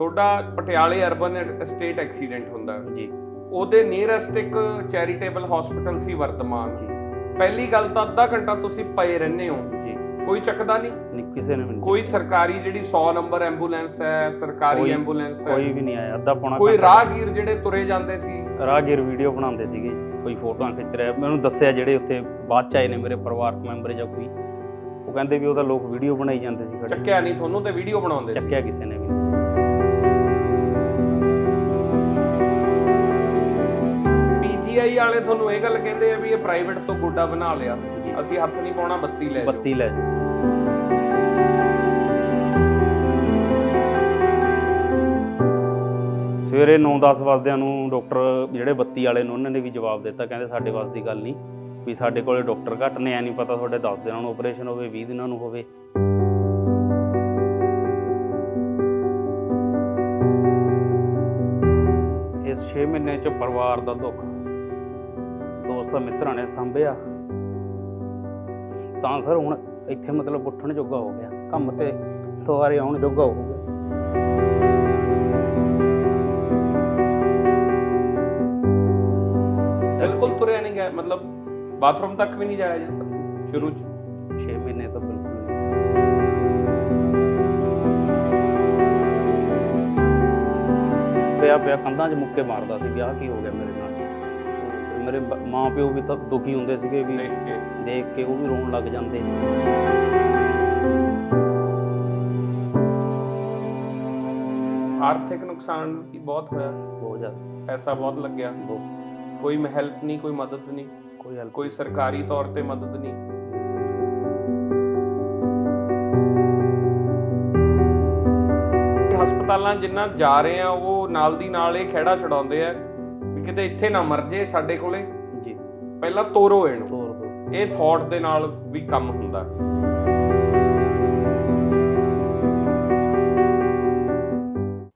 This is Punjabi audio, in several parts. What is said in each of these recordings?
ਤੁਹਾਡਾ ਪਟਿਆਲੇ ਅਰਬਨ ਸਟੇਟ ਐਕਸੀਡੈਂਟ ਹੁੰਦਾ। ਜੀ। ਉਹਦੇ ਨੀਅਰੈਸਟ ਇੱਕ ਚੈਰੀਟੇਬਲ ਹਸਪੀਟਲ ਸੀ ਵਰਤਮਾਨ ਜੀ। ਪਹਿਲੀ ਗੱਲ ਤਾਂ ਅੱਧਾ ਘੰਟਾ ਤੁਸੀਂ ਪਏ ਰਹਿੰਦੇ ਹੋ। ਜੀ। ਕੋਈ ਚੱਕਦਾ ਨਹੀਂ। ਕਿਸੇ ਨੇ ਵੀ ਨਹੀਂ ਕੋਈ ਸਰਕਾਰੀ ਜਿਹੜੀ 100 ਨੰਬਰ ਐਂਬੂਲੈਂਸ ਹੈ ਸਰਕਾਰੀ ਕੋਈ- ਐਂਬੂਲੈਂਸ ਹੈ। ਕੋਈ ਵੀ ਨਹੀਂ ਆਇਆ। ਅੱਧਾ ਪੌਣਾ ਕੋਈ ਘੰਟਾ- ਰਾਹਗੀਰ ਜਿਹੜੇ ਤੁਰੇ ਜਾਂਦੇ ਸੀ? ਰਾਹਗੀਰ ਵੀਡੀਓ ਬਣਾਉਂਦੇ ਸੀਗੇ। ਕੋਈ ਫੋਟੋਆਂ ਖਿੱਚ ਰਿਹਾ। ਮੈਨੂੰ ਦੱਸਿਆ ਜਿਹੜੇ ਉੱਥੇ ਬਾਅਦ ਚ ਆਏ ਨੇ ਮੇਰੇ ਪਰਿਵਾਰਕ ਮੈਂਬਰ ਜਾਂ ਕੋਈ। ਉਹ ਕਹਿੰਦੇ ਵੀ ਉਹਦਾ ਲੋਕ ਵੀਡੀਓ ਬਣਾਈ ਜਾਂਦੇ ਸੀ। ਖੜੇ ਚੱਕਿਆ ਨਹੀਂ ਤੁਹਾਨੂੰ ਤੇ ਵੀਡੀਓ ਬਣਾਉਂਦੇ ਸੀ। ਚੱਕਿਆ ਕਿਸੇ ਨੇ ਵੀ ਨਹੀਂ। ਪੀਜੀਆਈ ਵਾਲੇ ਤੁਹਾਨੂੰ ਇਹ ਗੱਲ ਕਹਿੰਦੇ ਆ ਵੀ ਇਹ ਪ੍ਰਾਈਵੇਟ ਤੋਂ ਗੋਡਾ ਬਣਾ ਲਿਆ। ਅਸੀਂ ਹੱਥ ਨਹੀਂ ਪਾਉਣਾ ਬੱਤੀ ਲੈ ਜਾਓ ਬੱਤੀ ਲੈ ਜਾਓ। ਸਵੇਰੇ 9-10 ਵਜਦਿਆਂ ਨੂੰ ਡਾਕਟਰ ਜਿਹੜੇ ਬੱਤੀ ਵਾਲੇ ਨੇ ਉਹਨਾਂ ਨੇ ਵੀ ਜਵਾਬ ਦਿੱਤਾ ਕਹਿੰਦੇ ਸਾਡੇ ਵਾਸ ਦੀ ਗੱਲ ਨਹੀਂ ਵੀ ਸਾਡੇ ਕੋਲੇ ਡਾਕਟਰ ਘੱਟ ਨੇ ਐ ਨਹੀਂ ਪਤਾ ਤੁਹਾਡੇ 10 ਦਿਨਾਂ ਨੂੰ ਆਪਰੇਸ਼ਨ ਹੋਵੇ 20 ਦਿਨਾਂ ਨੂੰ ਹੋਵੇ ਇਸ 6 ਮਹੀਨੇ ਚ ਪਰਿਵਾਰ ਦਾ ਦੁੱਖ ਦੋਸਤਾਂ ਮਿੱਤਰਾਂ ਨੇ ਸੰਭਿਆ। ਤਾਂ ਸਰ ਹੁਣ ਇੱਥੇ ਮਤਲਬ ਉੱਠਣ ਜੋਗਾ ਹੋ ਗਿਆ। ਕੰਮ ਤੇ ਦੁਆਰੇ ਆਉਣ ਜੋਗਾ ਹੋ ਗਿਆ। ਬਿਲਕੁਲ ਤੁਰਿਆ ਨਹੀਂ ਗਿਆ। ਮਤਲਬ ਬਾਥਰੂਮ ਤੱਕ ਵੀ ਨਹੀਂ ਜਾਇਆ ਜਾਂਦਾ ਸੀ ਸ਼ੁਰੂ ਚ। 6 ਮਹੀਨੇ ਤਾਂ ਬਿਲਕੁਲ ਪਿਆ ਪਿਆ ਕੰਧਾਂ 'ਚ ਮੁੱਕੇ ਮਾਰਦਾ ਸੀ। ਵਿਆਹ ਕੀ ਹੋ ਗਿਆ ਮੇਰੇ ਨਾਲ? ਮੇਰੇ ਬ- ਮਾਂ ਪਿਓ ਵੀ ਤਾਂ ਦੁਖੀ ਹੁੰਦੇ ਸੀਗੇ ਵੀ ਦੇਖ ਕੇ। ਦੇਖ ਕੇ ਉਹ ਵੀ ਰੋਣ ਲੱਗ ਜਾਂਦੇ। ਆਰਥਿਕ ਨੁਕਸਾਨ ਵੀ ਬਹੁਤ ਹੋਇਆ। ਬਹੁਤ ਜ਼ਿਆਦਾ। ਪੈਸਾ ਬਹੁਤ ਲੱਗਿਆ। ਬਹੁਤ। ਕੋਈ ਹੈਲਪ ਨਹੀਂ ਕੋਈ ਮਦਦ ਨਹੀਂ। ਕੋਈ ਹੱਲ ਕੋਈ ਸਰਕਾਰੀ ਤੌਰ ਤੇ ਮਦਦ ਨਹੀਂ। ਹਸਪਤਾਲਾਂ ਜਿੰਨਾ ਜਾ ਰਹੇ ਆ ਉਹ ਨਾਲ ਦੀ ਨਾਲ ਇਹ ਖਹਿੜਾ ਛਡਾਉਂਦੇ ਆ। ਵੀ ਕਿਤੇ ਇੱਥੇ ਨਾ ਮਰ ਜੇ ਸਾਡੇ ਕੋਲੇ। ਜੀ। ਪਹਿਲਾਂ ਤੋਰੋ ਇਹਨੂੰ। ਤੋਰ ਦੋ। ਇਹ ਥਾਟ ਦੇ ਨਾਲ ਵੀ ਕੰਮ ਹੁੰਦਾ।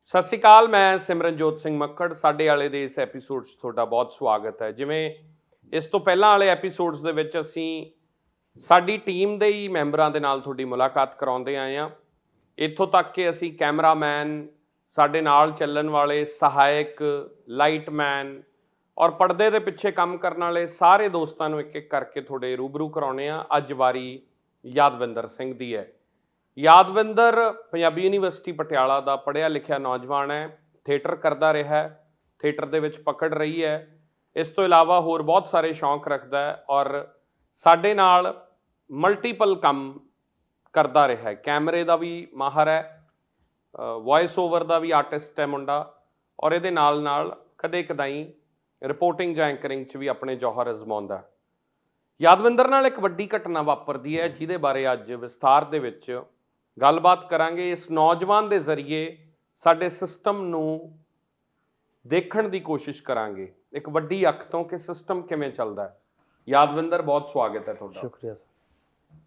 ਸਤਿ ਸ਼੍ਰੀ ਅਕਾਲ ਮੈਂ ਸਿਮਰਨਜੋਤ ਸਿੰਘ ਮੱਕੜ। ਸਾਡੇ ਵਾਲੇ ਦੇ ਇਸ ਐਪੀਸੋਡ 'ਚ ਤੁਹਾਡਾ ਬਹੁਤ ਸਵਾਗਤ ਹੈ। ਜਿਵੇਂ ਇਸ ਤੋਂ ਪਹਿਲਾਂ ਵਾਲੇ ਐਪੀਸੋਡਸ ਦੇ ਵਿੱਚ ਅਸੀਂ ਸਾਡੀ ਟੀਮ ਦੇ ਹੀ ਮੈਂਬਰਾਂ ਦੇ ਨਾਲ ਤੁਹਾਡੀ ਮੁਲਾਕਾਤ ਕਰਾਉਂਦੇ ਆਏ ਆ ਇੱਥੋਂ ਤੱਕ ਕਿ ਅਸੀਂ ਕੈਮਰਾਮੈਨ ਸਾਡੇ ਨਾਲ ਚੱਲਣ ਵਾਲੇ ਸਹਾਇਕ, ਲਾਈਟਮੈਨ ਔਰ ਪਰਦੇ ਦੇ ਪਿੱਛੇ ਕੰਮ ਕਰਨ ਵਾਲੇ ਸਾਰੇ ਦੋਸਤਾਂ ਨੂੰ ਇੱਕ ਇੱਕ ਕਰਕੇ ਤੁਹਾਡੇ ਰੂਬਰੂ ਕਰਾਉਣੇ ਆ ਅੱਜ ਵਾਰੀ ਯਾਦਵਿੰਦਰ ਸਿੰਘ ਦੀ ਹੈ। ਯਾਦਵਿੰਦਰ ਪੰਜਾਬੀ ਯੂਨੀਵਰਸਿਟੀ ਪਟਿਆਲਾ ਦਾ ਪੜ੍ਹਿਆ ਲਿਖਿਆ ਨੌਜਵਾਨ ਹੈ, ਥੀਏਟਰ ਕਰਦਾ ਰਿਹਾ ਹੈ, ਥੀਏਟਰ ਦੇ ਵਿੱਚ ਪਕੜ ਰਹੀ ਹੈ। ਇਸ ਤੋਂ ਇਲਾਵਾ ਹੋਰ ਬਹੁਤ ਸਾਰੇ ਸ਼ੌਂਕ ਰੱਖਦਾ ਹੈ ਔਰ ਸਾਡੇ ਨਾਲ ਮਲਟੀਪਲ ਕੰਮ ਕਰਦਾ ਰਿਹਾ ਹੈ। ਕੈਮਰੇ ਦਾ ਵੀ ਮਾਹਰ ਹੈ। ਵੌਇਸ ਓਵਰ ਦਾ ਵੀ ਆਰਟਿਸਟ ਹੈ ਮੁੰਡਾ ਔਰ ਇਹਦੇ ਨਾਲ ਨਾਲ ਕਦੇ ਕਦਾਈ ਰਿਪੋਰਟਿੰਗ ਜਾਂ ਐਂਕਰਿੰਗ 'ਚ ਵੀ ਆਪਣੇ ਜੋਹਰ ਅਜ਼ਮਾਉਂਦਾ ਯਾਦਵਿੰਦਰ ਨਾਲ ਇੱਕ ਵੱਡੀ ਘਟਨਾ ਵਾਪਰਦੀ ਹੈ ਜਿਹਦੇ ਬਾਰੇ ਅੱਜ ਵਿਸਥਾਰ ਦੇ ਵਿੱਚ ਗੱਲਬਾਤ ਕਰਾਂਗੇ। ਇਸ ਨੌਜਵਾਨ ਦੇ ਜ਼ਰੀਏ ਸਾਡੇ ਸਿਸਟਮ ਨੂੰ ਦੇਖਣ ਦੀ ਕੋਸ਼ਿਸ਼ ਕਰਾਂਗੇ। ਇੱਕ ਵੱਡੀ ਅੱਖ ਤੋਂ ਕਿ ਸਿਸਟਮ ਕਿਵੇਂ ਚੱਲਦਾ ਹੈ। ਯਾਦਵਿੰਦਰ, ਬਹੁਤ ਸਵਾਗਤ ਹੈ ਤੁਹਾਡਾ। ਸ਼ੁਕਰੀਆ ਸਰ।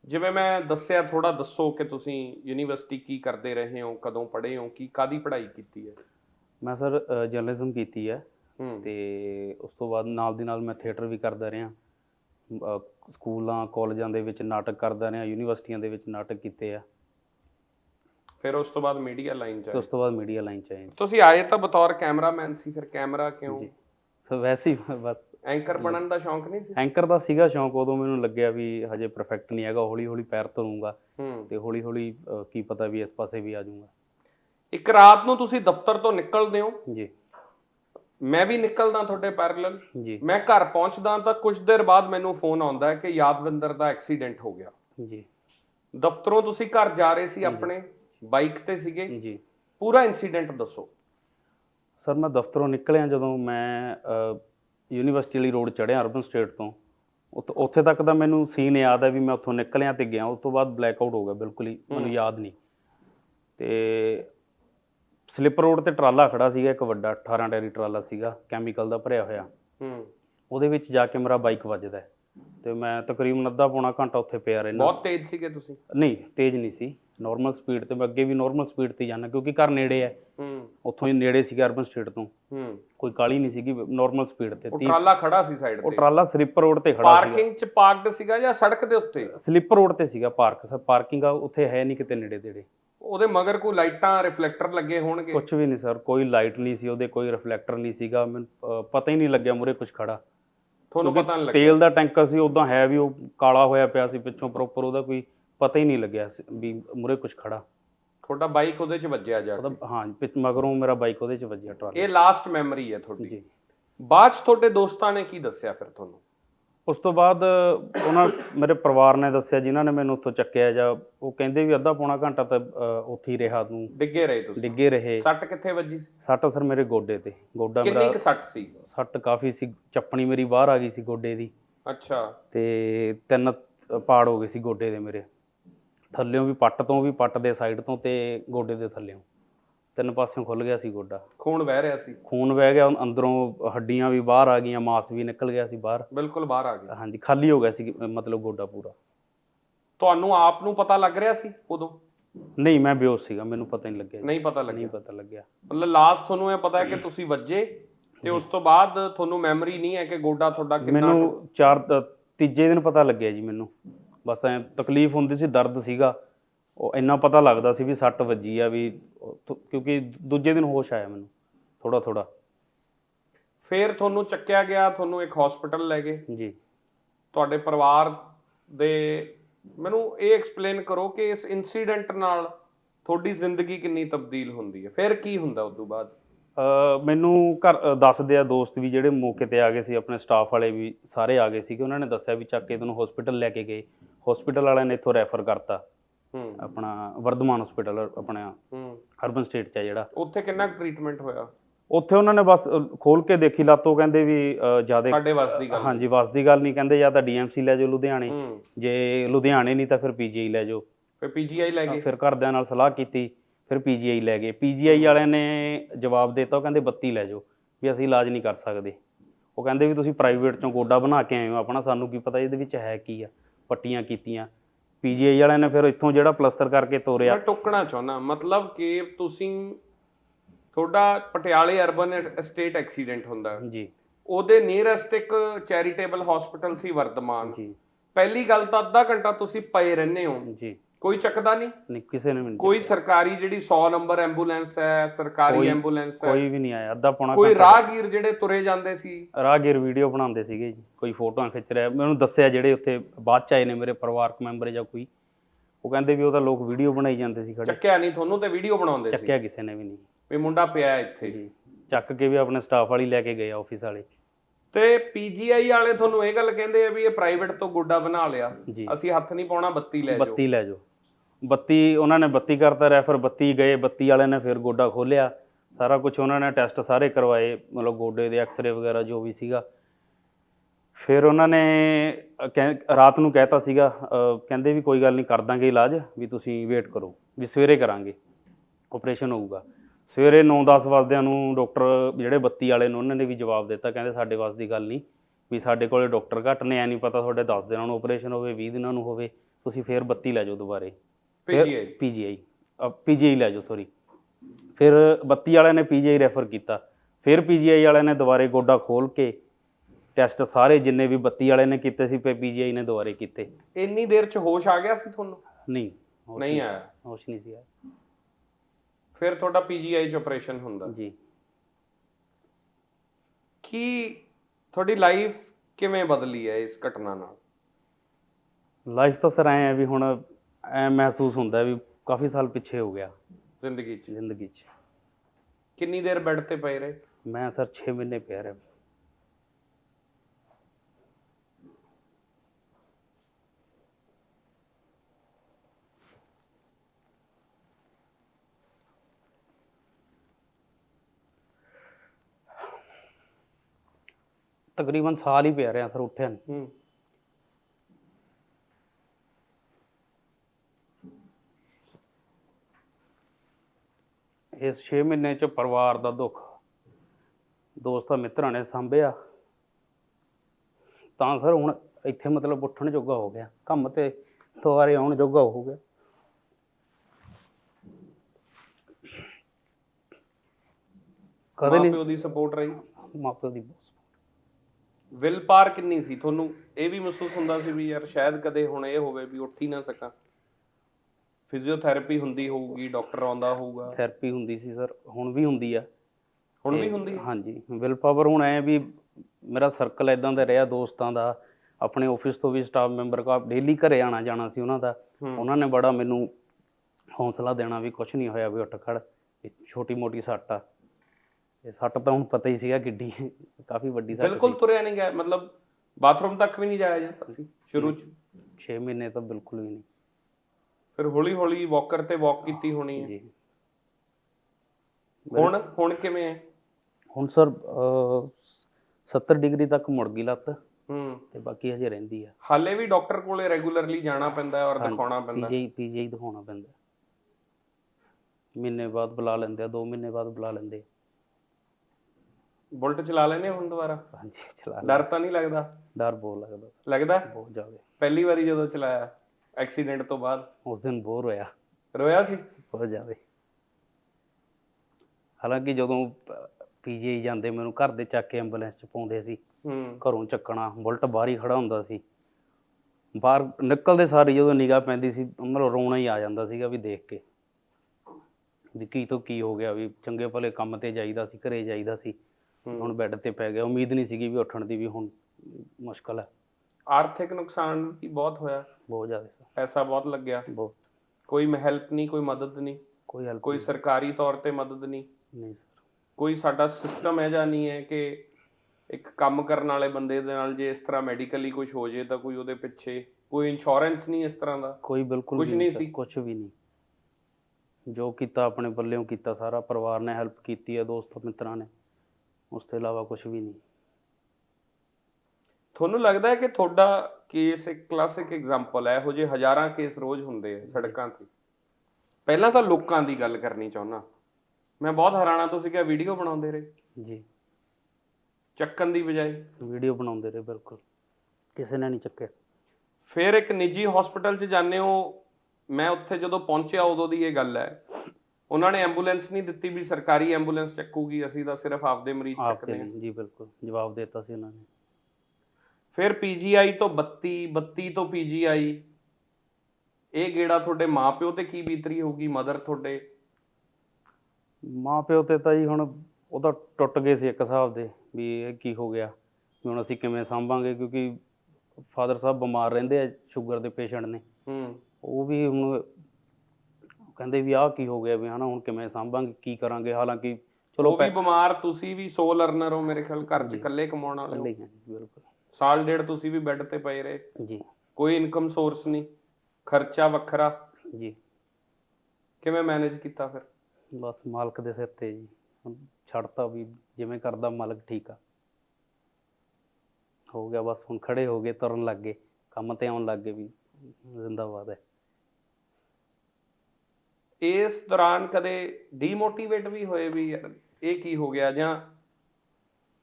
ਜਿਵੇਂ ਮੈਂ ਦੱਸਿਆ ਥੋੜਾ ਦੱਸੋ ਕਿ ਤੁਸੀਂ ਯੂਨੀਵਰਸਿਟੀ ਕੀ ਕਰਦੇ ਰਹੇ ਹੋ ਕਦੋਂ ਪੜ੍ਹੇ ਹੋ ਕੀ ਕਾਦੀ ਪੜ੍ਹਾਈ ਕੀਤੀ ਹੈ? ਮੈਂ ਸਰ ਜਰਨਲਿਜ਼ਮ ਕੀਤੀ ਹੈ ਤੇ ਉਸ ਤੋਂ ਬਾਅਦ ਨਾਲ ਦੀ ਨਾਲ ਮੈਂ ਥੀਏਟਰ ਵੀ ਕਰਦਾ ਰਿਹਾ। ਸਕੂਲਾਂ ਕਾਲਜਾਂ ਦੇ ਵਿੱਚ ਨਾਟਕ ਕਰਦਾ ਰਿਹਾ ਯੂਨੀਵਰਸਿਟੀਆਂ ਦੇ ਵਿੱਚ ਨਾਟਕ ਕੀਤੇ ਆ। ਫਿਰ ਉਸ ਤੋਂ ਬਾਅਦ ਮੀਡੀਆ ਲਾਈਨ ਚ ਆਏ। ਉਸ ਤੋਂ ਬਾਅਦ ਮੀਡੀਆ ਲਾਈਨ ਚ ਆਏ। ਤੁਸੀਂ ਆਏ ਤਾਂ ਬਤੌਰ ਕੈਮਰਾਮੈਨ ਸੀ ਫਿਰ ਕੈਮਰਾ ਕਿਉਂ? ਸੋ ਵੈਸੇ ਹੀ ਬਸ ਐਂਕਰ ਬਣਨ ਦਾ ਸ਼ੌਂਕ ਨਹੀਂ ਸੀ? ਐਂਕਰ ਦਾ ਸੀਗਾ ਸ਼ੌਂਕ ਉਦੋਂ ਮੈਨੂੰ ਲੱਗਿਆ ਵੀ ਹਜੇ ਪਰਫੈਕਟ ਨਹੀਂ ਹੈਗਾ ਹੌਲੀ ਹੌਲੀ ਪੈਰ ਧਰੂੰਗਾ ਤੇ ਹੌਲੀ ਹੌਲੀ ਕੀ ਪਤਾ ਵੀ ਇਸ ਪਾਸੇ ਵੀ ਆ ਜਾਊਂਗਾ। ਇੱਕ ਰਾਤ ਨੂੰ ਤੁਸੀਂ ਦਫ਼ਤਰ ਤੋਂ ਨਿਕਲਦੇ ਹੋ? ਜੀ। ਮੈਂ ਵੀ ਨਿਕਲਦਾ ਤੁਹਾਡੇ ਪੈਰਲਲ ਜੀ। ਮੈਂ ਘਰ ਪਹੁੰਚਦਾ ਤਾਂ ਕੁਝ ਦੇਰ ਬਾਅਦ ਮੈਨੂੰ ਫੋਨ ਆਉਂਦਾ ਹੈ ਕਿ ਯਾਦਵਿੰਦਰ ਦਾ ਐਕਸੀਡੈਂਟ ਹੋ ਗਿਆ। ਜੀ। ਦਫ਼ਤਰੋਂ ਤੁਸੀਂ ਘਰ ਜਾ ਰਹੇ ਸੀ ਆਪਣੇ ਬਾਈਕ ਤੇ ਸੀਗੇ? ਜੀ। ਪੂਰਾ ਇਨਸੀਡੈਂਟ ਦੱਸੋ। ਸਰ ਮੈਂ ਦਫ਼ਤਰੋਂ ਨਿਕਲਿਆ ਜਦੋਂ ਮੈਂ ਯੂਨੀਵਰਸਿਟੀ ਵਾਲੀ ਰੋਡ ਚੜ੍ਹਿਆ ਅਰਬਨ ਸਟੇਟ ਤੋਂ। ਉੱਥ- ਤੱਕ ਤਾਂ ਮੈਨੂੰ ਸੀਨ ਯਾਦ ਹੈ ਵੀ ਮੈਂ ਉੱਥੋਂ ਨਿਕਲਿਆ ਤੇ ਗਿਆ। ਉਸ ਤੋਂ ਬਾਅਦ ਬਲੈਕ ਆਊਟ ਹੋ ਗਿਆ ਬਿਲਕੁਲ ਹੀ ਮੈਨੂੰ ਯਾਦ ਨਹੀਂ। ਤੇ ਸਲਿੱਪ ਰੋਡ ਤੇ ਟਰਾਲਾ ਖੜਾ ਸੀਗਾ ਇੱਕ ਵੱਡਾ 18 ਟੈਰੀ ਟਰਾਲਾ ਸੀਗਾ ਕੈਮੀਕਲ ਦਾ ਭਰਿਆ ਹੋਇਆ। ਹੂੰ। ਉਹਦੇ ਵਿੱਚ ਜਾ ਕੇ ਮੇਰਾ ਬਾਈਕ ਵੱਜਦਾ ਤੇ ਮੈਂ ਤਕਰੀਬਨ ਅੱਧਾ ਪੌਣਾ ਘੰਟਾ ਉੱਥੇ ਪਿਆ ਰਹਿਣਾ ਬਹੁਤ ਤੇਜ਼ ਸੀਗੇ ਤੁਸੀਂ? ਨਹੀਂ ਤੇਜ਼ ਨਹੀਂ ਸੀ। ਨਾਰਮਲ ਸਪੀਡ ਤੇ ਮੈਂ ਅੱਗੇ ਵੀ ਨਾਰਮਲ ਸਪੀਡ ਤੇ ਜਾਣਾ ਕਿਉਂਕਿ ਘਰ ਨੇੜੇ ਹੈ। ਹੂੰ। ਉੱਥੋਂ ਹੀ ਨੇੜੇ ਸੀਗਾ ਅਰਬਨ ਸਟੇਟ ਤੋਂ। ਹੂੰ। ਕੋਈ ਕਾਲੀ ਨਹੀਂ ਸੀਗੀ ਨਾਰਮਲ ਸਪੀਡ ਤੇ ਉਹ ਟਰਾਲਾ ਖੜਾ ਸੀ ਸਾਈਡ ਉਹ ਤੇ। ਟਰਾਲਾ ਸਲਿੱਪ ਰੋਡ ਤੇ ਖੜਾ ਸੀਗਾ। ਪਾਰਕਿੰਗ ਚ ਪਾਰਕਡ ਸੀਗਾ ਜਾਂ ਸੜਕ ਦੇ ਉੱਤੇ? ਸਲਿੱਪ ਰੋਡ ਤੇ ਸੀਗਾ ਪਾਰਕ ਸਰ ਪਾਰਕਿੰਗ ਆ ਉੱਥੇ ਹੈ ਨਹੀਂ ਕਿਤੇ ਨੇੜੇ ਤੇੜੇ। ਉਹਦੇ ਮਗਰ ਕੋਈ ਲਾਈਟਾਂ ਰਿਫਲੈਕਟਰ ਲੱਗੇ ਹੋਣਗੇ? ਕੁਝ ਵੀ ਨਹੀਂ ਸਰ ਕੋਈ ਲਾਈਟ ਨਹੀਂ ਸੀ ਉਹਦੇ ਕੋਈ ਰਿਫਲੈਕਟਰ ਨਹੀਂ ਸੀਗਾ। ਮੈਨੂੰ ਪਤਾ ਹੀ ਨਹੀਂ ਲੱਗਿਆ ਮੁਰੇ ਕੁਝ ਖੜਾ। ਤੁਹਾਨੂੰ ਪਤਾ ਨਹੀਂ ਲੱਗਿਆ? ਤੇਲ ਦਾ ਟੈਂਕਰ ਸੀ ਉਦਾਂ ਹੈ ਵੀ ਉਹ ਕਾਲਾ ਹੋਇਆ ਪਿਆ ਸੀ ਪਿੱਛੋਂ ਪ੍ਰੋਪਰ ਉਹਦਾ ਕੋਈ ਪਤਾ ਹੀ ਨਹੀਂ ਲੱਗਿਆ ਸੀ ਵੀ ਮੁਰੇ ਕੁਝ ਖੜਾ। ਤੁਹਾਡਾ ਬਾਈਕ ਉਹਦੇ 'ਚ ਵੱਜਿਆ ਜਾ ਕੇ? ਉਹਦਾ ਹਾਂ ਪਿੱਛ ਮਗਰੋਂ ਮੇਰਾ ਬਾਈਕ ਉਹਦੇ 'ਚ ਵੱਜਿਆ ਟਰਾਲੀ ਇਹ ਲਾਸਟ ਮੈਮਰੀ ਹੈ ਤੁਹਾਡੀ। ਜੀ। ਬਾਅਦ 'ਚ ਤੁਹਾਡੇ ਦੋਸਤਾਂ ਨੇ ਕੀ ਦੱਸਿਆ ਫਿਰ ਤੁਹਾਨੂੰ? ਉਸ ਤੋਂ ਬਾਅਦ ਉਹਨਾਂ ਮੇਰੇ ਪਰਿਵਾਰ ਨੇ ਦੱਸਿਆ ਜਿਨ੍ਹਾਂ ਨੇ ਮੈਨੂੰ ਉੱਥੋਂ ਚੱਕਿਆ ਜਾਂ ਉਹ ਕਹਿੰਦੇ ਵੀ ਅੱਧਾ ਪੌਣਾ ਘੰਟਾ ਤਾਂ ਉੱਥੇ ਹੀ ਰਿਹਾ ਤੂੰ। ਡਿੱਗੇ ਰਹੇ ਤੁਸੀਂ? ਡਿੱਗੇ ਰਹੇ। ਸੱਟ ਕਿੱਥੇ ਵੱਜੀ ਸੀ? ਸੱਟ ਸਰ ਮੇਰੇ ਗੋਡੇ ਤੇ। ਗੋਡਾ ਕਿੰਨੀ ਮੇਰਾ ਕੁ ਸੱਟ ਸੀ? ਸੱਟ ਕਾਫੀ ਸੀ। ਚੱਪਣੀ ਮੇਰੀ ਬਾਹਰ ਆ ਗਈ ਸੀ ਗੋਡੇ ਦੀ। ਅੱਛਾ। ਤੇ ਤਿੰਨ ਅ, ਪਾੜ ਹੋ ਗਏ ਸੀ ਗੋਡੇ ਦੇ ਮੇਰੇ। ਥੱਲਿਓਂ ਵੀ ਪੱਟ ਤੋਂ ਵੀ ਪੱਟ ਦੇ ਸਾਈਡ ਤੋਂ ਤੇ ਗੋਡੇ ਦੇ ਥੱਲਿਓਂ ਤਿੰਨ ਪਾਸਿਓਂ ਖੁੱਲ ਗਿਆ ਸੀ ਗੋਡਾ। ਖੂਨ ਵਹਿ ਰਿਹਾ ਸੀ। ਖੂਨ ਵਹਿ ਗਿਆ ਅੰਦਰੋਂ ਹੱਡੀਆਂ ਵੀ ਬਾਹਰ ਆ ਗਈਆਂ ਮਾਸ ਵੀ ਨਿਕਲ ਗਿਆ ਸੀ ਬਾਹਰ। ਬਿਲਕੁਲ ਬਾਹਰ ਆ ਗਿਆ ਹਾਂਜੀ ਖਾਲੀ ਹੋ ਗਿਆ ਸੀ ਮਤਲਬ ਗੋਡਾ ਪੂਰਾ। ਤੁਹਾਨੂੰ ਆਪ ਨੂੰ ਪਤਾ ਲੱਗ ਰਿਹਾ ਸੀ ਉਦੋਂ? ਨਹੀਂ ਮੈਂ ਬੇਹੋਸ਼ ਸੀਗਾ ਮੈਨੂੰ ਪਤਾ ਨਹੀਂ ਲੱਗਿਆ। ਨਹੀਂ ਪਤਾ ਨਹੀਂ ਲੱਗਿਆ ਪਤਾ ਲੱਗਿਆ। ਮਤਲਬ ਲਾਸਟ ਤੁਹਾਨੂੰ ਇਹ ਪਤਾ ਹੈ ਕਿ ਤੁਸੀਂ ਵੱਜੇ ਤੇ ਉਸ ਤੋਂ ਬਾਅਦ ਤੁਹਾਨੂੰ ਮੈਮਰੀ ਨਹੀਂ ਹੈ ਕਿ ਗੋਡਾ ਤੁਹਾਡਾ ਕਿੰਨਾ ਮੈਨੂੰ ਚਾਰ ਤੀਜੇ ਦਿਨ ਪਤਾ ਲੱਗਿਆ ਜੀ ਮੈਨੂੰ। ਬਸ ਐ ਤਕਲੀਫ ਹੁੰਦੀ ਸੀ ਦਰਦ ਸੀਗਾ। ਉਹ ਇੰਨਾ ਪਤਾ ਲੱਗਦਾ ਸੀ ਵੀ ਸੱਟ ਵੱਜੀ ਆ ਵੀ ਕਿਉਂਕਿ ਦੂਜੇ ਦਿਨ ਹੋਸ਼ ਆਇਆ ਮੈਨੂੰ ਥੋੜਾ ਥੋੜਾ ਫਿਰ ਤੁਹਾਨੂੰ ਚੱਕਿਆ ਗਿਆ ਤੁਹਾਨੂੰ ਇੱਕ ਹਸਪੀਟਲ ਲੈ ਗਏ। ਜੀ। ਤੁਹਾਡੇ ਪਰਿਵਾਰ ਦੇ ਮੈਨੂੰ ਇਹ ਐਕਸਪਲੇਨ ਕਰੋ ਕਿ ਇਸ ਇਨਸੀਡੈਂਟ ਨਾਲ ਤੁਹਾਡੀ ਜ਼ਿੰਦਗੀ ਕਿੰਨੀ ਤਬਦੀਲ ਹੁੰਦੀ ਹੈ। ਫਿਰ ਕੀ ਹੁੰਦਾ ਉਸ ਤੋਂ ਬਾਅਦ? ਮੈਨੂੰ ਘਰ ਦੱਸਦੇ ਆ ਦੋਸਤ ਵੀ ਜਿਹੜੇ ਮੌਕੇ ਤੇ ਆ ਗਏ ਸੀ ਆਪਣੇ ਸਟਾਫ ਵਾਲੇ ਵੀ ਸਾਰੇ ਆ ਗਏ ਸੀ ਕਿ ਉਹਨਾਂ ਨੇ ਦੱਸਿਆ ਵੀ ਚੱਕ ਕੇ ਤੈਨੂੰ ਹਸਪੀਟਲ ਲੈ ਕੇ ਗਏ। ਹਸਪੀਟਲ ਵਾਲਿਆਂ ਨੇ ਇੱਥੋਂ ਰੈਫਰ ਕਰਤਾ। ਹੂੰ। ਆਪਣਾ ਵਰਧਮਾਨ ਹਸਪੀਟਲ ਆਪਣਾ ਹੂੰ। ਅਰਬਨ ਸਟੇਟ 'ਚ ਆ ਜਿਹੜਾ। ਉੱਥੇ ਕਿੰਨਾ ਟ੍ਰੀਟਮੈਂਟ ਹੋਇਆ? ਉੱਥੇ ਉਹਨਾਂ ਨੇ ਬਸ ਖੋਲ ਕੇ ਦੇਖੀ ਲੱਤੋਂ ਕਹਿੰਦੇ ਵੀ ਜ਼ਿਆਦਾ ਸਾਡੇ ਵੱਸ ਦੀ ਗੱਲ। ਹਾਂਜੀ ਵਸ ਦੀ ਗੱਲ ਨਹੀਂ ਕਹਿੰਦੇ ਜਾਂ ਤਾਂ ਡੀਐਮਸੀ ਲੈ ਜਾਓ ਲੁਧਿਆਣੇ। ਜੇ ਲੁਧਿਆਣੇ ਨਹੀਂ ਤਾਂ ਫਿਰ ਪੀਜੀਆਈ ਲੈ ਜਾਓ। ਫਿਰ ਪੀਜੀਆਈ ਲੈ ਗਏ। ਫਿਰ ਘਰਦਿਆਂ ਨਾਲ ਸਲਾਹ ਕੀਤੀ। ਫਿਰ ਪੀਜੀਆਈ ਲੈ ਗਏ। ਪੀਜੀਆਈ ਵਾਲਿਆਂ ਨੇ ਜਵਾਬ ਦਿੱਤਾ ਉਹ ਕਹਿੰਦੇ 32 ਲੈ ਜਾਓ ਵੀ ਅਸੀਂ ਇਲਾਜ ਨਹੀਂ ਕਰ ਸਕਦੇ। ਉਹ ਕਹਿੰਦੇ ਵੀ ਤੁਸੀਂ ਪ੍ਰਾਈਵੇਟ ਚੋਂ ਗੋਡਾ ਬਣਾ ਕੇ ਆਏ ਹੋ ਆਪਣਾ ਸਾਨੂੰ ਕੀ ਪਤਾ ਇਹਦੇ ਵਿੱਚ ਹੈ ਕੀ ਆ ਪੱਟੀਆਂ ਕੀਤੀਆਂ। ਪੀਜੀਆਈ ਵਾਲਿਆਂ ਨੇ ਫਿਰ ਇੱਥੋਂ ਜਿਹੜਾ ਪਲਸਤਰ ਕਰਕੇ ਤੋਰਿਆ। ਮੈਂ ਟੋਕਣਾ ਚਾਹੁੰਦਾ ਮਤਲਬ ਕਿ ਤੁਸੀਂ ਤੁਹਾਡਾ ਪਟਿਆਲੇ ਅਰਬਨ ਸਟੇਟ ਐਕਸੀਡੈਂਟ ਹੁੰਦਾ। ਜੀ। ਉਹਦੇ ਨੀਅਰੈਸਟ ਇੱਕ ਚੈਰੀਟੇਬਲ ਹਸਪੀਟਲ ਸੀ ਵਰਤਮਾਨ ਜੀ। ਪਹਿਲੀ ਗੱਲ ਤਾਂ ਅੱਧਾ ਘੰਟਾ ਤੁਸੀਂ ਪਏ ਰਹਿੰਦੇ ਹੋ। ਜੀ। ਕੋਈ ਚੱਕਦਾ ਨਹੀਂ। ਨਹੀਂ ਕਿਸੇ ਨੇ ਵੀ ਨਹੀਂ ਕੋਈ ਸਰਕਾਰੀ ਜਿਹੜੀ 100 ਨੰਬਰ ਐਂਬੂਲੈਂਸ ਹੈ ਸਰਕਾਰੀ ਕੋਈ- ਐਂਬੂਲੈਂਸ ਹੈ। ਕੋਈ ਵੀ ਨਹੀਂ ਆਇਆ ਅੱਧਾ ਪੌਣਾ ਕੋਈ ਘੰਟਾ ਰਾਹਗੀਰ ਜਿਹੜੇ ਤੁਰੇ ਜਾਂਦੇ ਸੀ? ਰਾਹਗੀਰ ਵੀਡੀਓ ਬਣਾਉਂਦੇ ਸੀਗੇ ਜੀ ਕੋਈ ਫੋਟੋਆਂ ਖਿੱਚ ਰਿਹਾ। ਮੈਨੂੰ ਦੱਸਿਆ ਜਿਹੜੇ ਉੱਥੇ ਬਾਅਦ ਚ ਆਏ ਨੇ ਮੇਰੇ ਪਰਿਵਾਰਕ ਮੈਂਬਰ ਜਾਂ ਕੋਈ ਉਹ ਕਹਿੰਦੇ ਵੀ ਉਹਦਾ ਲੋਕ ਵੀਡੀਓ ਬਣਾਈ ਜਾਂਦੇ ਸੀ ਖੜੇ। ਚੱਕਿਆ ਨਹੀਂ ਤੁਹਾਨੂੰ ਤੇ ਵੀਡੀਓ ਬਣਾਉਂਦੇ ਸੀ? ਚੱਕਿਆ ਕਿਸੇ ਨੇ ਵੀ ਨਹੀਂ। ਵੀ ਮੁੰਡਾ ਪਿਆ ਹੈ ਇੱਥੇ। ਜੀ ਚੱਕ ਕੇ ਵੀ ਆਪਣੇ ਸਟਾਫ ਵਾਲੀ ਲੈ ਕੇ ਗਏ ਆਫਿਸ ਵਾਲੇ। ਤੇ ਪੀਜੀਆਈ ਵਾਲੇ ਤੁਹਾਨੂੰ ਇਹ ਗੱਲ ਕਹਿੰਦੇ ਆ ਵੀ ਇਹ ਪ੍ਰਾਈਵੇਟ ਤੋਂ ਗੋਡਾ ਬਣਾ ਲਿਆ। ਜੀ। ਅਸੀਂ ਹੱਥ ਨਹੀਂ ਪਾਉਣਾ ਬੱਤੀ ਲੈ ਜਾਓ। 32 ਲੈ ਜਾਓ। 32 ਉਹਨਾਂ ਨੇ 32 ਕਰਤਾ, ਰੈਫਰ 32 ਗਏ 32 ਵਾਲਿਆਂ ਨੇ ਫਿਰ ਗੋਡਾ ਖੋਲਿਆ ਸਾਰਾ ਕੁਝ ਉਹਨਾਂ ਨੇ ਟੈਸਟ ਸਾਰੇ ਕਰਵਾਏ, ਮਤਲਬ ਗੋਡੇ ਦੇ ਐਕਸ-ਰੇ ਵਗੈਰਾ ਜੋ ਵੀ ਸੀਗਾ। ਫਿਰ ਉਹਨਾਂ ਨੇ ਕਹਿ- ਰਾਤ ਨੂੰ ਕਹਿਤਾ ਸੀਗਾ ਕਹਿੰਦੇ ਵੀ ਕੋਈ ਗੱਲ ਨਹੀਂ, ਕਰ ਦਾਂਗੇ ਇਲਾਜ, ਵੀ ਤੁਸੀਂ ਵੇਟ ਕਰੋ, ਵੀ ਸਵੇਰੇ ਕਰਾਂਗੇ ਆਪਰੇਸ਼ਨ ਹੋਊਗਾ। ਸਵੇਰੇ 9-10 ਵਜਦਿਆਂ ਨੂੰ ਡਾਕਟਰ, ਜਿਹੜੇ 32 ਵਾਲੇ ਨੇ, ਉਹਨਾਂ ਨੇ ਵੀ ਜਵਾਬ ਦਿੱਤਾ, ਕਹਿੰਦੇ ਸਾਡੇ ਵੱਸ ਦੀ ਗੱਲ ਨਹੀਂ, ਵੀ ਸਾਡੇ ਕੋਲੇ ਡਾਕਟਰ ਘੱਟ ਨੇ, ਐ ਨਹੀਂ ਪਤਾ ਤੁਹਾਡੇ 10 ਦਿਨਾਂ ਨੂੰ ਆਪਰੇਸ਼ਨ ਹੋਵੇ 20 ਦਿਨਾਂ ਨੂੰ ਹੋਵੇ, ਤੁਸੀਂ ਫੇਰ 32 ਲੈ ਜਾਓ ਦੁਬਾਰੇ। ਪੀਜੀਆਈ ਪੀਜੀਆਈ ਪੀਜੀਆਈ ਲੈ ਜਾਓ ਸੌਰੀ ਫਿਰ 32 ਵਾਲਿਆਂ ਨੇ ਪੀਜੀਆਈ ਰੈਫਰ ਕੀਤਾ। ਫਿਰ ਪੀਜੀਆਈ ਵਾਲਿਆਂ ਨੇ ਦੁਬਾਰੇ ਗੋਡਾ ਖੋਲ ਕੇ ਟੈਸਟ ਸਾਰੇ ਜਿੰਨੇ ਵੀ 32 ਵਾਲਿਆਂ ਨੇ ਕੀਤੇ ਸੀ ਫਿਰ ਪੀਜੀਆਈ ਨੇ ਦੁਬਾਰੇ ਕੀਤੇ। ਇੰਨੀ ਦੇਰ ਚ ਹੋਸ਼ ਆ ਗਿਆ ਸੀ ਤੁਹਾਨੂੰ? ਨਹੀਂ ਹੋਸ਼ ਨਹੀਂ ਆਇਆ। ਹੋਸ਼ ਨਹੀਂ ਸੀ ਆਇਆ। ਫਿਰ ਤੁਹਾਡਾ ਪੀਜੀਆਈ ਚ ਆਪਰੇਸ਼ਨ ਹੁੰਦਾ। ਜੀ। ਕੀ ਤੁਹਾਡੀ ਲਾਈਫ ਕਿਵੇਂ ਬਦਲੀ ਹੈ ਇਸ ਘਟਨਾ ਨਾਲ? ਲਾਈਫ ਤਾਂ ਸਰ ਐ ਵੀ ਹੁਣ ਐ ਮਹਿਸੂਸ ਹੁੰਦਾ ਵੀ ਕਾਫੀ ਸਾਲ ਪਿੱਛੇ ਹੋ ਗਿਆ। ਜ਼ਿੰਦਗੀ 'ਚ। ਜ਼ਿੰਦਗੀ 'ਚ। ਕਿੰਨੀ ਦੇਰ ਬੈੱਡ ਤੇ ਪਏ ਰਹੇ? ਮੈਂ ਸਰ 6 ਮਹੀਨੇ ਪਿਆ ਰਿਹਾ। ਤਕਰੀਬਨ ਸਾਲ ਹੀ ਪਿਆ ਰਿਹਾ ਸਰ ਉੱਠਿਆ ਨਹੀਂ ਇਸ 6 ਮਹੀਨੇ ਚ ਪਰਿਵਾਰ ਦਾ ਦੁੱਖ ਦੋਸਤਾਂ ਮਿੱਤਰਾਂ ਨੇ ਸੰਭਿਆ। ਤਾਂ ਸਰ ਹੁਣ ਇੱਥੇ ਮਤਲਬ ਉੱਠਣ ਜੋਗਾ ਹੋ ਗਿਆ ਕੰਮ ਤੇ ਦੁਬਾਰੇ ਆਉਣ ਜੋਗਾ ਹੋ ਗਿਆ। ਕਦੇ ਮਾਪਿਓ ਨਹੀਂ ਦੀ ਸਪੋਰਟ ਰਹੀ। ਮਾਪਿਓ ਦੀ ਬਹੁਤ ਵਿਲ ਪਾਰ ਕਿੰਨੀ ਸੀ? ਤੁਹਾਨੂੰ ਇਹ ਵੀ ਮਹਿਸੂਸ ਹੁੰਦਾ ਸੀ ਵੀ ਯਾਰ ਸ਼ਾਇਦ ਕਦੇ ਹੁਣ ਇਹ ਹੋਵੇ ਵੀ ਉੱਠ ਹੀ ਨਾ ਸਕਾਂ। ਫਿਜ਼ੀਓਥੈਰੇਪੀ ਹੁੰਦੀ ਹੋਊਗੀ ਡਾਕਟਰ ਆਉਂਦਾ ਹੋਊਗਾ। ਥੈਰੇਪੀ ਹੁੰਦੀ ਸੀ ਸਰ ਹੁਣ ਵੀ ਹੁੰਦੀ ਆ। ਹੁਣ ਵੀ ਹੁੰਦੀ? ਹੈ ਹਾਂਜੀ ਵਿਲ ਪਾਵਰ ਹੁਣ ਐ ਵੀ ਮੇਰਾ ਸਰਕਲ ਇਦਾਂ ਦਾ ਰਿਹਾ ਦੋਸਤਾਂ ਦਾ ਆਪਣੇ ਆਫਿਸ ਤੋਂ ਵੀ ਸਟਾਫ ਮੈਂਬਰ ਕਾ ਡੇਲੀ ਘਰੇ ਆਣਾ ਜਾਣਾ ਸੀ ਉਹਨਾਂ ਦਾ ਹੂੰ। ਉਹਨਾਂ ਨੇ ਬੜਾ ਮੈਨੂੰ ਹੌਸਲਾ ਦੇਣਾ ਵੀ ਕੁਝ ਨਹੀਂ ਹੋਇਆ ਵੀ ਉੱਠ ਖੜ ਇਹ ਛੋਟੀ ਮੋਟੀ ਸੱਟ ਆ। ਇਹ ਸੱਟ ਤਾਂ ਹੁਣ ਪਤਾ ਹੀ ਸੀਗਾ ਕਿੱਡੀ ਕਾਫੀ ਵੱਡੀ ਸੱਟ ਬਿਲਕੁਲ ਤੁਰਿਆ ਨਹੀਂ ਗਿਆ ਮਤਲਬ ਬਾਥਰੂਮ ਤੱਕ ਵੀ ਨਹੀਂ ਜਾਇਆ ਜਾਂਦਾ ਸੀ ਸ਼ੁਰੂ ਚ? 6 ਮਹੀਨੇ ਤਾਂ ਬਿਲਕੁਲ ਵੀ ਨਹੀਂ। ਫਿਰ ਹੌਲੀ ਹੌਲੀ ਵਾਕਰ ਤੇ ਵਾਕ ਕੀਤੀ ਹੋਣੀ ਹੈ। ਜੀ। ਹੁਣ ਹੁਣ ਕਿਵੇਂ ਹੈ? ਹੁਣ ਸਰ 70 ਡਿਗਰੀ ਤੱਕ ਮੁੜ ਗਈ ਲੱਤ ਹੂੰ। ਤੇ ਬਾਕੀ ਹਜੇ ਰਹਿੰਦੀ ਆ। ਹਾਲੇ ਵੀ ਡਾਕਟਰ ਕੋਲੇ ਰੈਗੂਲਰਲੀ ਜਾਣਾ ਪੈਂਦਾ ਹੈ ਔਰ ਦਿਖਾਉਣਾ ਪੈਂਦਾ। ਪੀਜੀਆਈ ਪੀਜੀਆਈ ਦਿਖਾਉਣਾ ਪੈਂਦਾ। ਮਹੀਨੇ ਬਾਅਦ ਬੁਲਾ ਲੈਂਦੇ ਆ 2 ਮਹੀਨੇ ਬਾਅਦ ਬੁਲਾ ਲੈਂਦੇ। ਬੁਲਟ ਚਲਾ ਲੈਨੇ ਹੁਣ ਦੁਬਾਰਾ? ਹਾਂਜੀ ਚਲਾ ਲੈ ਡਰ ਤਾਂ ਨਹੀਂ ਲੱਗਦਾ? ਡਰ ਬਹੁਤ ਲੱਗਦਾ। ਲੱਗਦਾ? ਬਹੁਤ ਜ਼ਿਆਦਾ। ਪਹਿਲੀ ਵਾਰੀ ਜਦੋਂ ਚਲਾਇਆ। ਐਕਸੀਡੈਂਟ ਤੋਂ ਬਾਅਦ? ਉਸ ਦਿਨ ਬੋਰ ਹੋਇਆ। ਰੋਇਆ ਸੀ? ਬਹੁਤ ਜ਼ਿਆਦਾ। ਹਾਲਾਂਕਿ ਜਦੋਂ ਪੀਜੀਆਈ ਜਾਂਦੇ ਮੈਨੂੰ ਘਰ ਦੇ ਚੱਕ ਕੇ ਐਂਬੂਲੈਂਸ ਚ ਪਾਉਂਦੇ ਸੀ। ਹੂੰ। ਘਰੋਂ ਚੱਕਣਾ ਬੁਲਟ ਬਾਹਰ ਹੀ ਖੜਾ ਹੁੰਦਾ ਸੀ। ਬਾਹਰ ਨਿਕਲਦੇ ਸਾਰੀ ਜਦੋਂ ਨਿਗਾਹ ਪੈਂਦੀ ਸੀ ਮਤਲਬ ਰੋਣਾ ਹੀ ਆ ਜਾਂਦਾ ਸੀਗਾ ਵੀ ਦੇਖ ਕੇ। ਵੀ ਕੀ ਤੋਂ ਕੀ ਹੋ ਗਿਆ ਵੀ ਚੰਗੇ ਭਲੇ ਕੰਮ ਤੇ ਜਾਈਦਾ ਸੀ ਘਰੇ ਜਾਈਦਾ ਸੀ। ਹੁਣ ਬੈੱਡ ਤੇ ਪੈ ਗਿਆ। ਉਮੀਦ ਨਹੀਂ ਸੀਗੀ ਵੀ ਉੱਠਣ ਦੀ ਵੀ ਹੁਣ ਮੁਸ਼ਕਲ ਹੈ। ਆਰਥਿਕ ਨੁਕਸਾਨ ਵੀ ਬਹੁਤ ਹੋਇਆ। ਬਹੁਤ ਜ਼ਿਆਦਾ ਸਰ। ਪੈਸਾ ਬਹੁਤ ਲੱਗਿਆ। ਬਹੁਤ। ਕੋਈ ਹੈਲਪ ਨਹੀਂ ਕੋਈ ਮਦਦ ਨਹੀਂ। ਕੋਈ ਹੈਲਪ ਕੋਈ ਸਰਕਾਰੀ ਤੌਰ ਤੇ ਮਦਦ ਨਹੀਂ। ਨਹੀਂ ਸਰ। ਕੋਈ ਸਾਡਾ ਸਿਸਟਮ ਇਹ ਜਾਂ ਨਹੀਂ ਹੈ ਕਿ ਇੱਕ ਕੰਮ ਕਰਨ ਵਾਲੇ ਬੰਦੇ ਦੇ ਨਾਲ ਜੇ ਇਸ ਤਰ੍ਹਾਂ ਮੈਡੀਕਲੀ ਕੁਝ ਹੋ ਜੇ ਤਾਂ ਕੋਈ ਉਹਦੇ ਪਿੱਛੇ ਕੋਈ ਇੰਸ਼ੋਰੈਂਸ ਨਹੀਂ ਇਸ ਤਰ੍ਹਾਂ ਦਾ। ਕੋਈ ਬਿਲਕੁਲ ਵੀ ਨਹੀਂ ਸੀ। ਕੁਛ ਵੀ ਨਹੀਂ। ਜੋ ਕੀਤਾ ਆਪਣੇ ਪੱਲਿਓਂ ਕੀਤਾ ਸਾਰਾ ਪਰਿਵਾਰ ਨੇ ਹੈਲਪ ਕੀਤੀ ਹੈ ਦੋਸਤ ਮਿੱਤਰਾਂ ਨੇ। ਉਸ ਤੋਂ ਇਲਾਵਾ ਕੁਝ ਵੀ ਨਹੀਂ। ਤੁਹਾਨੂੰ ਲੱਗਦਾ ਹੈ ਕਿ ਤੁਹਾਡਾ ਕੇਸ ਇੱਕ ਕਲਾਸਿਕ ਐਗਜ਼ਾਮਪਲ ਹੈ? ਇਹੋ ਜਿਹੇ ਹਜ਼ਾਰਾਂ ਕੇਸ ਰੋਜ਼ ਹੁੰਦੇ ਆ ਸੜਕਾਂ ਤੇ। ਪਹਿਲਾਂ ਤਾਂ ਲੋਕਾਂ ਦੀ ਗੱਲ ਕਰਨੀ ਚਾਹੁੰਦਾ। ਮੈਂ ਬਹੁਤ ਹੈਰਾਨਾ ਤੁਸੀਂ ਕਿਹਾ ਵੀਡੀਓ ਬਣਾਉਂਦੇ ਰਹੇ। ਜੀ। ਚੱਕਣ ਦੀ ਬਜਾਏ। ਵੀਡੀਓ ਬਣਾਉਂਦੇ ਰਹੇ ਬਿਲਕੁਲ। ਕਿਸੇ ਨੇ ਨਹੀਂ ਚੱਕਿਆ। ਫਿਰ ਇੱਕ ਨਿੱਜੀ ਹਸਪੀਟਲ 'ਚ ਜਾਂਦੇ ਹੋ। ਮੈਂ ਉੱਥੇ ਜਦੋਂ ਪਹੁੰਚਿਆ ਉਦੋਂ ਦੀ ਇਹ ਗੱਲ ਹੈ। ਉਹਨਾਂ ਨੇ ਐਂਬੂਲੈਂਸ ਨਹੀਂ ਦਿੱਤੀ ਵੀ ਸਰਕਾਰੀ ਐਂਬੂਲੈਂਸ ਚੱਕੂਗੀ। ਅਸੀਂ ਤਾਂ ਸਿਰਫ ਆਪਦੇ ਮਰੀਜ਼ ਆਪ ਚੱਕਦੇ ਹਾਂ। ਜੀ ਬਿਲਕੁਲ। ਜਵਾਬ ਦੇ ਦਿੱਤਾ ਸੀ ਉਹਨਾਂ ਨੇ। ਫਿਰ ਪੀਜੀਆਈ ਤੋਂ 32 32 ਤੋਂ ਪੀਜੀਆਈ ਇਹ ਗੇੜਾ ਤੁਹਾਡੇ ਮਾਪਿਓ ਤੇ ਕੀ ਬੀਤਰੀ ਹੋਊਗੀ ਮਦਰ ਤੁਹਾਡੇ? ਮਾਂ ਪਿਓ ਤੇ ਤਾਂ ਜੀ ਹੁਣ ਉਹ ਤਾਂ ਟੁੱਟ ਗਏ ਸੀ ਇੱਕ ਹਿਸਾਬ ਦੇ ਵੀ ਇਹ ਕੀ ਹੋ ਗਿਆ। ਵੀ ਹੁਣ ਅਸੀਂ ਕਿਵੇਂ ਸੰਭਾਂਗੇ ਕਿਉਂਕਿ ਫਾਦਰ ਸਾਹਿਬ ਬਿਮਾਰ ਰਹਿੰਦੇ ਆ ਸ਼ੂਗਰ ਦੇ ਪੇਸ਼ੈਂਟ ਨੇ। ਹੂੰ। ਉਹ ਵੀ ਹੁਣ ਕਹਿੰਦੇ ਵੀ ਆਹ ਕੀ ਹੋ ਗਿਆ ਵੀ ਹਨਾ ਹੁਣ ਕਿਵੇਂ ਸੰਭਾਂਗੇ ਕੀ ਕਰਾਂਗੇ? ਹਾਲਾਂਕਿ ਚਲੋ ਉਹ ਵੀ ਬਿਮਾਰ ਤੁਸੀਂ ਵੀ ਸੋ ਲਰਨਰ ਹੋ ਮੇਰੇ ਖਿਆਲ ਘਰ 'ਚ ਇਕੱਲੇ ਕਮਾਉਣ ਵਾਲੇ ਹੋ। ਬਿਲਕੁਲ। ਸਾਲ ਡੇਢ ਤੁਸੀਂ ਵੀ ਬੈੱਡ ਤੇ ਪਏ ਰਹੇ। ਜੀ। ਕੋਈ ਇਨਕਮ ਸੋਰਸ ਨਹੀਂ। ਖਰਚਾ ਵੱਖਰਾ। ਜੀ। ਕਿਵੇਂ ਮੈਨੇਜ ਕੀਤਾ ਫਿਰ? ਬਸ ਮਾਲਕ ਦੇ ਸਿਰ ਤੇ ਜੀ। ਹੁਣ ਛੱਡਤਾ ਵੀ ਜਿਵੇਂ ਕਰਦਾ ਮਾਲਕ ਠੀਕ ਆ। ਹੋ ਗਿਆ ਬਸ ਹੁਣ ਖੜੇ ਹੋ ਗਏ ਤੁਰਨ ਲੱਗ ਗਏ। ਕੰਮ ਤੇ ਆਉਣ ਲੱਗ ਗਏ ਵੀ ਜ਼ਿੰਦਾਬਾਦ ਹੈ। ਇਸ ਦੌਰਾਨ ਕਦੇ ਡੀਮੋਟੀਵੇਟ ਵੀ ਹੋਏ ਵੀ ਯਾਰ? ਇਹ ਕੀ ਹੋ ਗਿਆ ਜਾਂ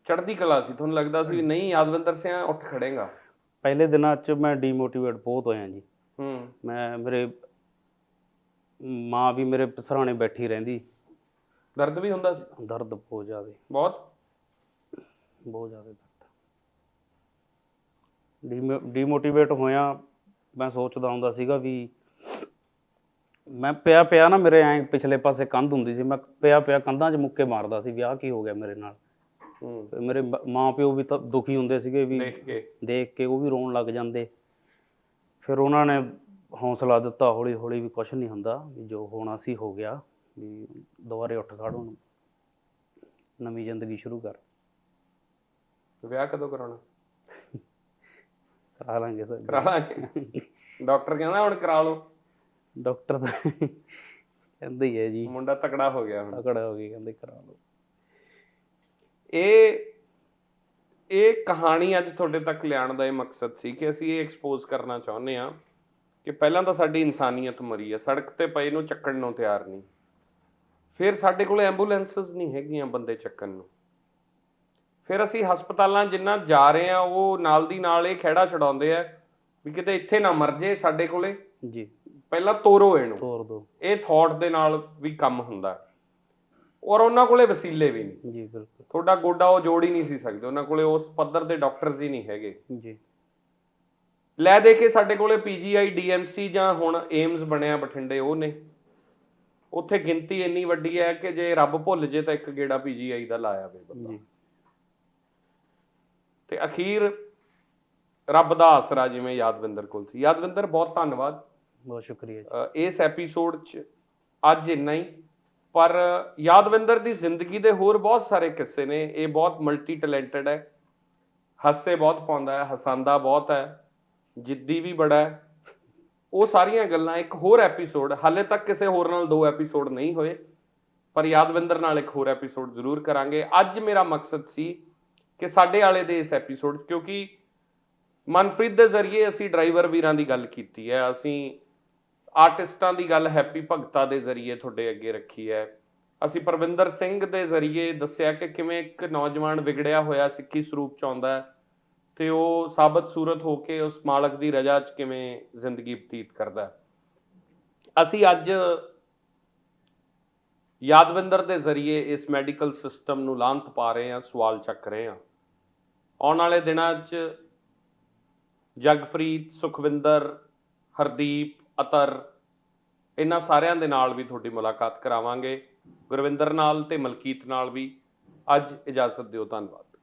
ਚੜ੍ਹਦੀ ਕਲਾ ਸੀ ਤੁਹਾਨੂੰ ਲੱਗਦਾ ਸੀ ਵੀ ਨਹੀਂ ਯਾਦਵਿੰਦਰ ਸਿੰਘ ਉੱਠ ਖੜੇਗਾ? ਪਹਿਲੇ ਦਿਨਾਂ 'ਚ ਮੈਂ ਡੀਮੋਟੀਵੇਟ ਬਹੁਤ ਹੋਇਆ ਜੀ। ਹੂੰ। ਮੈਂ ਮੇਰੇ ਮਾਂ ਵੀ ਮੇਰੇ ਸਰਾਣੇ ਬੈਠੀ ਰਹਿੰਦੀ। ਦਰਦ ਵੀ ਹੁੰਦਾ ਸੀ? ਦਰਦ ਬਹੁਤ ਜ਼ਿਆਦਾ। ਬਹੁਤ? ਬਹੁਤ ਜ਼ਿਆਦਾ ਦਰਦ। ਡੀਮੋ- ਡੀਮੋਟੀਵੇਟ ਹੋਇਆ ਮੈਂ ਸੋਚਦਾ ਹੁੰਦਾ ਸੀਗਾ ਵੀ ਮੈਂ ਪਿਆ ਪਿਆ ਨਾ ਮੇਰੇ ਐ ਪਿਛਲੇ ਪਾਸੇ ਕੰਧ ਹੁੰਦੀ ਸੀ ਮੈਂ ਪਿਆ ਪਿਆ ਕੰਧਾਂ 'ਚ ਮੁੱਕੇ ਮਾਰਦਾ ਸੀ ਵੀ ਆਹ ਕੀ ਹੋ ਗਿਆ ਮੇਰੇ ਨਾਲ? ਤੇ ਮੇਰੇ ਮਾਂ ਪਿਓ ਵੀ ਤਾਂ ਦੁਖੀ ਹੁੰਦੇ ਸੀਗੇ ਵੀ ਦੇਖ ਕੇ। ਦੇਖ ਕੇ ਉਹ ਵੀ ਰੋਣ ਲੱਗ ਜਾਂਦੇ। ਫਿਰ ਉਹਨਾਂ ਨੇ ਹੌਸਲਾ ਦਿੱਤਾ ਹੌਲੀ ਹੌਲੀ ਵੀ ਕੁਝ ਨਹੀਂ ਹੁੰਦਾ ਵੀ ਜੋ ਹੋਣਾ ਸੀ ਹੋ ਗਿਆ ਵੀ ਦੁਬਾਰੇ ਉੱਠ ਖੜ ਹੁਣ ਨਵੀਂ ਜ਼ਿੰਦਗੀ ਸ਼ੁਰੂ ਕਰ। ਵਿਆਹ ਕਦੋਂ ਕਰਾਉਣਾ? ਕਰਾ ਲਾਂਗੇ ਸਰ। ਕਰਾ ਲਾਂਗੇ। ਡਾਕਟਰ ਕਹਿੰਦਾ ਹੁਣ ਕਰਾ ਲਓ। ਡਾਕਟਰ ਤਾਂ ਕਹਿੰਦੇ ਹੀ ਹੈ ਜੀ। ਮੁੰਡਾ ਤਕੜਾ ਹੋ ਗਿਆ ਹੁਣ। ਤਕੜਾ ਹੋ ਗਈ ਕਹਿੰਦੇ ਕਰਾ ਲਓ। ਇਹ ਇਹ ਕਹਾਣੀ ਅੱਜ ਤੁਹਾਡੇ ਤੱਕ ਲਿਆਉਣ ਦਾ ਇਹ ਮਕਸਦ ਸੀ ਕਿ ਅਸੀਂ ਇਹ ਐਕਸਪੋਜ਼ ਕਰਨਾ ਚਾਹੁੰਦੇ ਆ ਕਿ ਪਹਿਲਾਂ ਤਾਂ ਸਾਡੀ ਇਨਸਾਨੀਅਤ ਮਰੀ ਆ ਸੜਕ ਤੇ ਪਏ ਨੂੰ ਚੱਕਣ ਨੂੰ ਤਿਆਰ ਨਹੀਂ। ਫਿਰ ਸਾਡੇ ਕੋਲ ਐਂਬੂਲੈਂਸਸ ਨਹੀਂ ਹੈਗੀਆਂ ਬੰਦੇ ਚੱਕਣ ਨੂੰ। ਫਿਰ ਅਸੀਂ ਹਸਪਤਾਲਾਂ ਜਿੰਨਾ ਜਾ ਰਹੇ ਆ ਉਹ ਨਾਲ ਦੀ ਨਾਲ ਇਹ ਖਹਿੜਾ ਛਡਾਉਂਦੇ ਆ ਵੀ ਕਿਤੇ ਇੱਥੇ ਨਾ ਮਰ ਜੇ ਸਾਡੇ ਕੋਲੇ। ਜੀ। ਪਹਿਲਾਂ ਤੋਰੋ ਇਹਨੂੰ। ਤੋਰ ਦੋ। ਇਹ ਥਾਟ ਦੇ ਨਾਲ ਵੀ ਕੰਮ ਹੁੰਦਾ। ਔਰ ਉਹਨਾਂ ਕੋਲੇ ਵਸੀਲੇ ਵੀ ਨਹੀਂ। ਜੀ ਬਿਲਕੁਲ। ਤੁਹਾਡਾ ਗੋਡਾ ਉਹ ਜੋੜ ਹੀ ਨਹੀਂ ਸੀ ਸਕਦੇ। ਉਹਨਾਂ ਕੋਲੇ ਉਸ ਪੱਧਰ ਦੇ ਡਾਕਟਰਸ ਹੀ ਨਹੀਂ ਹੈਗੇ। ਜੀ। ਲੈ ਦੇ ਕੇ ਸਾਡੇ ਕੋਲੇ ਪੀਜੀਆਈ ਡੀਐਮਸੀ ਜਾਂ ਹੁਣ ਏਮਸ ਬਣਿਆ ਬਠਿੰਡੇ ਉਹ ਨੇ। ਉੱਥੇ ਗਿਣਤੀ ਇੰਨੀ ਵੱਡੀ ਹੈ ਕਿ ਜੇ ਰੱਬ ਭੁੱਲ ਜੇ ਤਾਂ ਇੱਕ ਗੇੜਾ ਪੀਜੀਆਈ ਦਾ ਲਾਇਆ ਵੇ ਬੰਦਾ। ਜੀ। ਤੇ ਅਖੀਰ ਰੱਬ ਦਾ ਆਸਰਾ ਜਿਵੇਂ ਯਾਦਵਿੰਦਰ ਕੋਲ ਸੀ। ਯਾਦਵਿੰਦਰ ਬਹੁਤ ਧੰਨਵਾਦ। ਬਹੁਤ ਸ਼ੁਕਰੀਆ ਇਸ ਐਪੀਸੋਡ 'ਚ ਅੱਜ ਇੰਨਾ ਹੀ। ਪਰ ਯਾਦਵਿੰਦਰ ਦੀ ਜ਼ਿੰਦਗੀ ਦੇ ਹੋਰ ਬਹੁਤ ਸਾਰੇ ਕਿੱਸੇ ਨੇ। ਇਹ ਬਹੁਤ ਮਲਟੀ ਟੈਲੈਂਟਡ ਹੈ। ਹਾਸੇ ਬਹੁਤ ਪਾਉਂਦਾ ਹੈ, ਹਸਾਂਦਾ ਬਹੁਤ ਹੈ, ਜਿੱਦੀ ਵੀ ਬੜਾ ਹੈ। ਉਹ ਸਾਰੀਆਂ ਗੱਲਾਂ ਇੱਕ ਹੋਰ ਐਪੀਸੋਡ ਹਾਲੇ ਤੱਕ ਕਿਸੇ ਹੋਰ ਨਾਲ ਦੋ ਐਪੀਸੋਡ ਨਹੀਂ ਹੋਏ, ਪਰ ਯਾਦਵਿੰਦਰ ਨਾਲ ਇੱਕ ਹੋਰ ਐਪੀਸੋਡ ਜ਼ਰੂਰ ਕਰਾਂਗੇ। ਅੱਜ ਮੇਰਾ ਮਕਸਦ ਸੀ ਕਿ ਸਾਡੇ ਵਾਲੇ ਦੇ ਇਸ ਐਪੀਸੋਡ ਕਿਉਂਕਿ ਮਨਪ੍ਰੀਤ ਦੇ ਜ਼ਰੀਏ ਅਸੀਂ ਡਰਾਈਵਰ ਵੀਰਾਂ ਦੀ ਗੱਲ ਕੀਤੀ ਹੈ। ਅਸੀਂ ਆਰਟਿਸਟਾਂ ਦੀ ਗੱਲ ਹੈਪੀ ਭਗਤਾ ਦੇ ਜ਼ਰੀਏ ਤੁਹਾਡੇ ਅੱਗੇ ਰੱਖੀ ਹੈ। ਅਸੀਂ ਪਰਵਿੰਦਰ ਸਿੰਘ ਦੇ ਜ਼ਰੀਏ ਦੱਸਿਆ ਕਿ ਕਿਵੇਂ ਇੱਕ ਨੌਜਵਾਨ ਵਿਗੜਿਆ ਹੋਇਆ ਸਿੱਖੀ ਸਰੂਪ ਚ ਆਉਂਦਾ ਹੈ ਤੇ ਉਹ ਸਾਬਤ ਸੂਰਤ ਹੋ ਕੇ ਉਸ ਮਾਲਕ ਦੀ ਰਜ਼ਾ ਚ ਕਿਵੇਂ ਜ਼ਿੰਦਗੀ ਬਤੀਤ ਕਰਦਾ ਅਸੀਂ ਅੱਜ ਯਾਦਵਿੰਦਰ ਦੇ ਜ਼ਰੀਏ ਇਸ ਮੈਡੀਕਲ ਸਿਸਟਮ ਨੂੰ ਲਾਂਤ ਪਾ ਰਹੇ ਹਾਂ, ਸਵਾਲ ਚੱਕ ਰਹੇ ਹਾਂ। ਆਉਣ ਵਾਲੇ ਦਿਨਾਂ 'ਚ ਜਗਪ੍ਰੀਤ, ਸੁਖਵਿੰਦਰ, ਹਰਦੀਪ ਅਤਰ, ਇਹਨਾਂ ਸਾਰਿਆਂ ਦੇ ਨਾਲ ਵੀ ਤੁਹਾਡੀ ਮੁਲਾਕਾਤ ਕਰਾਵਾਂਗੇ। ਗੁਰਵਿੰਦਰ ਨਾਲ ਤੇ ਮਲਕੀਤ ਨਾਲ ਵੀ। ਅੱਜ ਇਜਾਜ਼ਤ ਦਿਓ, ਧੰਨਵਾਦ।